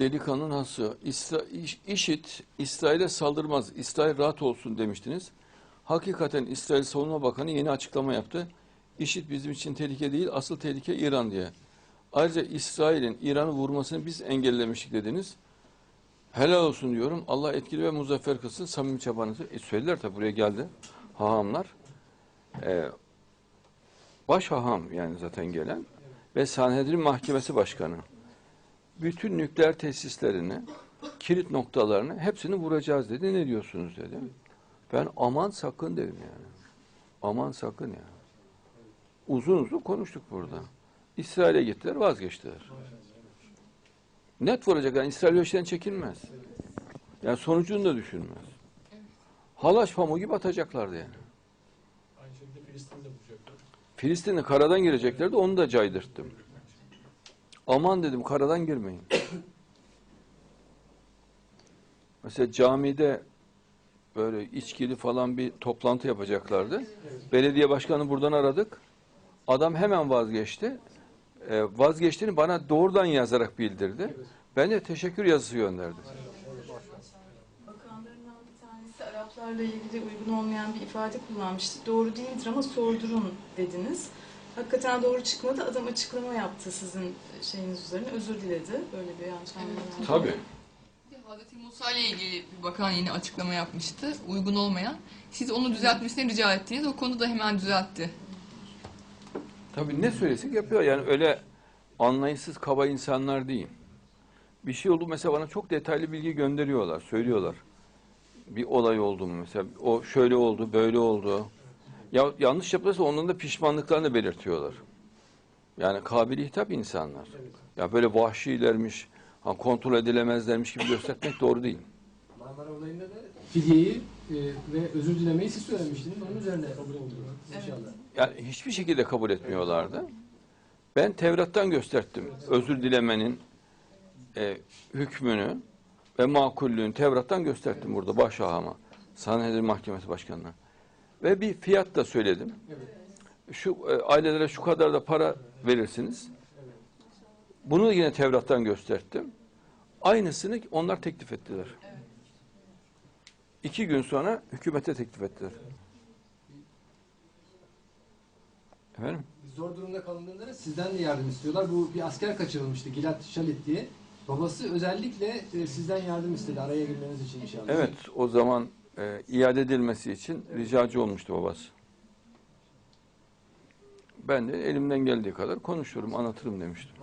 Delikanlının hası. İsra, İş- İşit İsrail'e saldırmaz. İsrail rahat olsun demiştiniz. Hakikaten İsrail Savunma Bakanı yeni açıklama yaptı. İşit bizim için tehlike değil, asıl tehlike İran diye. Ayrıca İsrail'in İran'ı vurmasını biz engellemiştik dediniz. Helal olsun diyorum. Allah etkili ve muzaffer kılsın samimi çabanızı. E, söylediler tabi buraya geldi. Hahamlar. E, baş haham yani zaten gelen ve Sanhedrin Mahkemesi Başkanı. Bütün nükleer tesislerini, kilit noktalarını hepsini vuracağız dedi. Ne diyorsunuz dedi. Ben aman sakın dedim yani. Aman sakın ya. Uzun uzun konuştuk burada. İsrail'e gittiler vazgeçtiler. Net vuracak yani İsrail o işten çekinmez. Yani sonucunu da düşünmez. Halaç pamuğu gibi atacaklardı yani. Aynı şekilde Filistin'de bulacaklar. Filistin'e karadan gireceklerdi onu da caydırttım. Aman dedim karadan girmeyin. Mesela camide böyle içkili falan bir toplantı yapacaklardı. Belediye başkanı buradan aradık. Adam hemen vazgeçti. Ee, vazgeçtiğini bana doğrudan yazarak bildirdi. Ben de teşekkür yazısı gönderdim. Bakanlarından bir tanesi Araplarla ilgili uygun olmayan bir ifade kullanmıştı. Doğru değildir ama sordurun dediniz. Hakikaten doğru çıkmadı. Adam açıklama yaptı sizin şeyiniz üzerine. Özür diledi. Böyle bir yanlış anlama. Tabii. Hazreti Musa ile ilgili bir bakan yeni açıklama yapmıştı. Uygun olmayan. Siz onu düzeltmesini rica ettiniz. O konuda hemen düzeltti. Tabii ne söylesek yapıyor. Yani öyle anlayışsız kaba insanlar değil. Bir şey oldu mesela bana çok detaylı bilgi gönderiyorlar, söylüyorlar. Bir olay oldu mu mesela o şöyle oldu, böyle oldu. Ya yanlış yapılırsa onun da pişmanlıklarını belirtiyorlar. Yani kabili hitap insanlar. Ya böyle vahşilermiş, ha, kontrol edilemezlermiş gibi göstermek doğru değil. Marmara olayında da fidyeyi e, ve özür dilemeyi siz söylemiştiniz. Onun üzerine kabul oldu inşallah. Yani hiçbir şekilde kabul etmiyorlardı. Ben Tevrat'tan gösterdim. Özür dilemenin e, hükmünü ve makullüğün Tevrat'tan gösterdim burada başahama. Sanhedrin Mahkemesi Başkanı'na. Ve bir fiyat da söyledim. Şu e, ailelere şu kadar da para verirsiniz. Bunu yine Tevrat'tan gösterdim. Aynısını onlar teklif ettiler. İki gün sonra hükümete teklif ettiler. Efendim? Zor durumda kalındığında da sizden de yardım istiyorlar. Bu bir asker kaçırılmıştı Gilad Shalit diye. Babası özellikle e, sizden yardım istedi araya girmeniz için inşallah. Evet, o zaman e, iade edilmesi için ricacı olmuştu babası. Ben de elimden geldiği kadar konuşurum, anlatırım demiştim.